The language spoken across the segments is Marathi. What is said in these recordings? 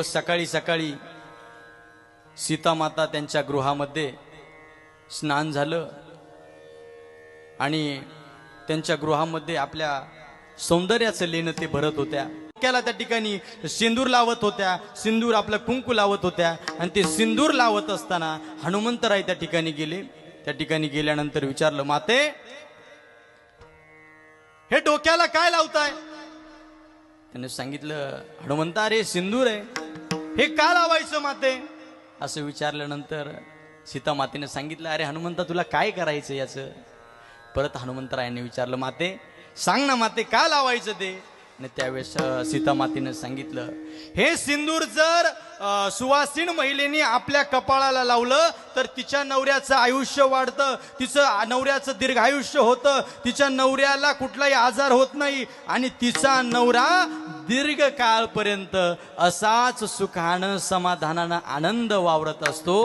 सकाळी सकाळी सीतामाता त्यांच्या गृहामध्ये स्नान झालं आणि त्यांच्या गृहामध्ये आपल्या सौंदर्याचं लेणं ते भरत होत्या. डोक्याला त्या ठिकाणी सिंदूर लावत होत्या. सिंदूर आपलं कुंकू लावत होत्या. आणि ते सिंदूर लावत असताना हनुमंतराय त्या ठिकाणी गेले. त्या ठिकाणी गेल्यानंतर विचारलं माते हे डोक्याला काय लावताय? त्याने सांगितलं हनुमंता अरे सिंदूर आहे. हे का लावायचं माते? असं विचारल्यानंतर सीता मातेने सांगितलं अरे हनुमंता तुला काय करायचं याचं? परत हनुमंतरायाने विचारलं माते सांग ना माते का लावायचं ते? आणि त्यावेळेस सीतामातीनं सांगितलं हे सिंदूर जर सुवासीन महिलेने आपल्या कपाळाला लावलं तर तिच्या नवऱ्याचं आयुष्य वाढतं तिचं नवऱ्याचं दीर्घ आयुष्य होतं तिच्या नवऱ्याला कुठलाही आजार होत नाही आणि तिचा नवरा दीर्घकाळपर्यंत असाच सुखानं समाधानानं आनंद वावरत असतो.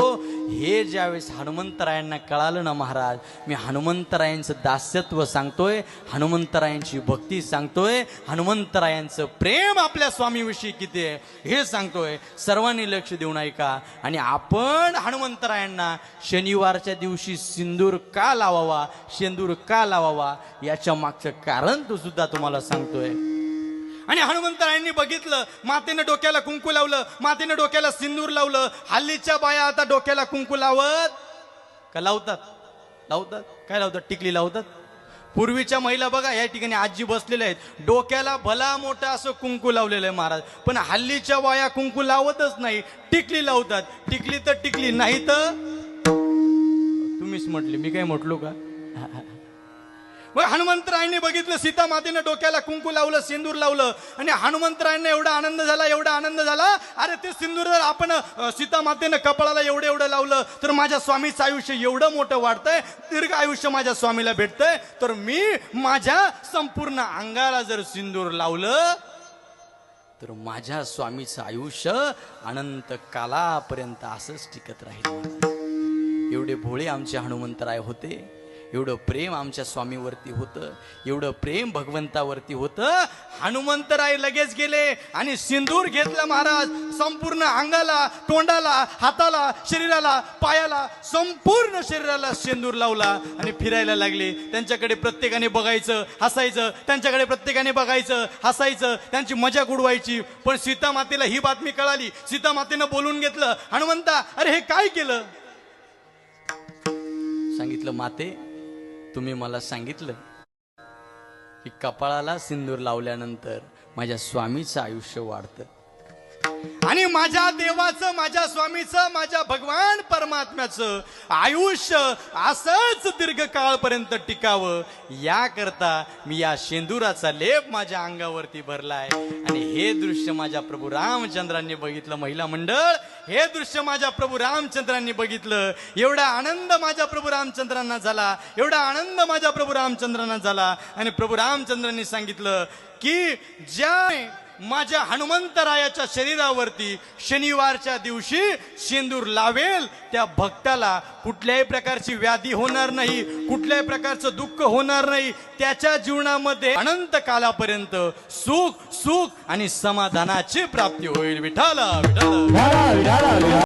हे ज्यावेळेस हनुमंतरायांना कळालं ना महाराज मी हनुमंतरायांचं दास्यत्व सांगतोय हनुमंतरायांची भक्ती सांगतोय हनुमंतरायांचं प्रेम आपल्या स्वामीविषयी किती आहे हे सांगतोय. सर्वांनी लक्ष देऊन ऐका. आणि आपण हनुमंतरायांना शनिवारच्या दिवशी सिंदूर का लावावा शेंदूर का लावावा याच्या मागचं कारण तो सुद्धा तुम्हाला सांगतोय. आणि हनुमंतरायांनी बघितलं मातेनं डोक्याला कुंकू लावलं मातेनं डोक्याला सिंदूर लावलं हल्लीच्या बाया आता डोक्याला कुंकू लावत. का लावतात? लावतात? काय लावतात? टिकली लावतात? पूर्वीच्या महिला बघा या ठिकाणी आजी बसलेल्या आहेत. डोक्याला भला मोठा असं कुंकू लावलेलं आहे महाराज. पण हल्लीच्या बाया कुंकू लावतच नाही टिकली लावतात. टिकली तर टिकली नाही तर तुम्हीच म्हटले मी काय म्हटलो का? मग हनुमंतरायांनी बघितलं सीता मातेनं डोक्याला कुंकू लावलं सिंदूर लावलं आणि हनुमंतरायांना एवढा आनंद झाला एवढा आनंद झाला अरे ते सिंदूर जर आपण सीता मातेनं कपाळाला एवढं एवढं लावलं तर माझ्या स्वामीचं आयुष्य एवढं मोठं वाढतंय दीर्घ आयुष्य माझ्या स्वामीला भेटतंय तर मी माझ्या संपूर्ण अंगाला जर सिंदूर लावलं तर माझ्या स्वामीचं आयुष्य अनंत कालापर्यंत असंच टिकत राहील. एवढे भोळे आमचे हनुमंतराय होते. एवढं प्रेम आमच्या स्वामीवरती होतं एवढं प्रेम भगवंतावरती होतं. हनुमंतराय लगेच गेले आणि सिंदूर घेतला महाराज संपूर्ण अंगाला तोंडाला हाताला शरीराला पायाला संपूर्ण शरीराला सिंदूर लावला आणि फिरायला लागले. त्यांच्याकडे प्रत्येकाने बघायचं हसायचं त्यांच्याकडे प्रत्येकाने बघायचं हसायचं त्यांची मजा उडवायची. पण सीता मातेला ही बातमी कळाली. सीता मातेनं बोलून घेतलं हनुमंता अरे हे काय केलं? सांगितलं माते तुम्ही मला सांगितलं की कपाळाला सिंदूर लावल्यानंतर माझ्या स्वामीचं आयुष्य वाढतं. आणि माझ्या देवाचं माझ्या स्वामीचं माझ्या भगवान परमात्म्याचं आयुष्य असंच दीर्घ काळपर्यंत टिकावं. याकरता मी या शेंदुराचा लेप माझ्या अंगावरती भरलाय. आणि हे दृश्य माझ्या प्रभू रामचंद्रांनी बघितलं महिला मंडळ. हे दृश्य माझ्या प्रभू रामचंद्रांनी बघितलं. एवढा आनंद माझ्या प्रभू रामचंद्रांना झाला. एवढा आनंद माझ्या प्रभू रामचंद्रांना झाला. आणि प्रभू रामचंद्रांनी सांगितलं की ज्या माझ्या हनुमंतरायाच्या शरीरावरती शनिवारच्या दिवशी शेंदूर लावेल त्या भक्ताला कुठल्याही प्रकारची व्याधी होणार नाही कुठल्याही प्रकारचं दुःख होणार नाही त्याच्या जीवनामध्ये अनंत कालापर्यंत सुख सुख आणि समाधानाची प्राप्ती होईल. विठाला विठाला